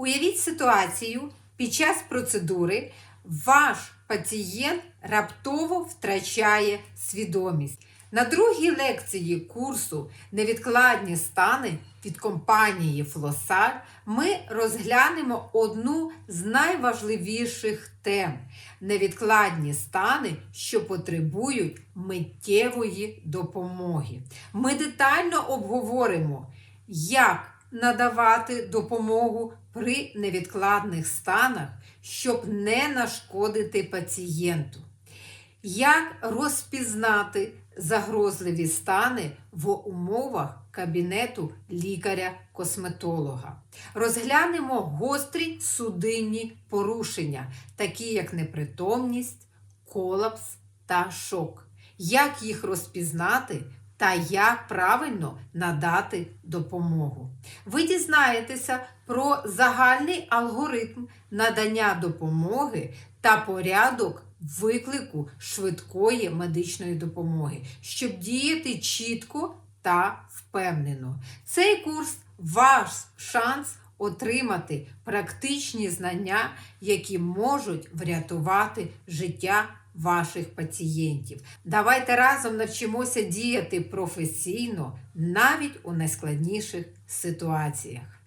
Уявіть ситуацію, під час процедури ваш пацієнт раптово втрачає свідомість. На другій лекції курсу Невідкладні стани від компанії Флосар ми розглянемо одну з найважливіших тем невідкладні стани, що потребують миттєвої допомоги. Ми детально обговоримо, як надавати допомогу при невідкладних станах, щоб не нашкодити пацієнту. Як розпізнати загрозливі стани в умовах кабінету лікаря-косметолога? Розглянемо гострі судинні порушення, такі як непритомність, колапс та шок. Як їх розпізнати та як правильно надати допомогу? Ви дізнаєтеся про загальний алгоритм надання допомоги та порядок виклику швидкої медичної допомоги, щоб діяти чітко та впевнено. Цей курс ваш шанс отримати практичні знання, які можуть врятувати життя ваших пацієнтів. Давайте разом навчимося діяти професійно навіть у найскладніших ситуаціях.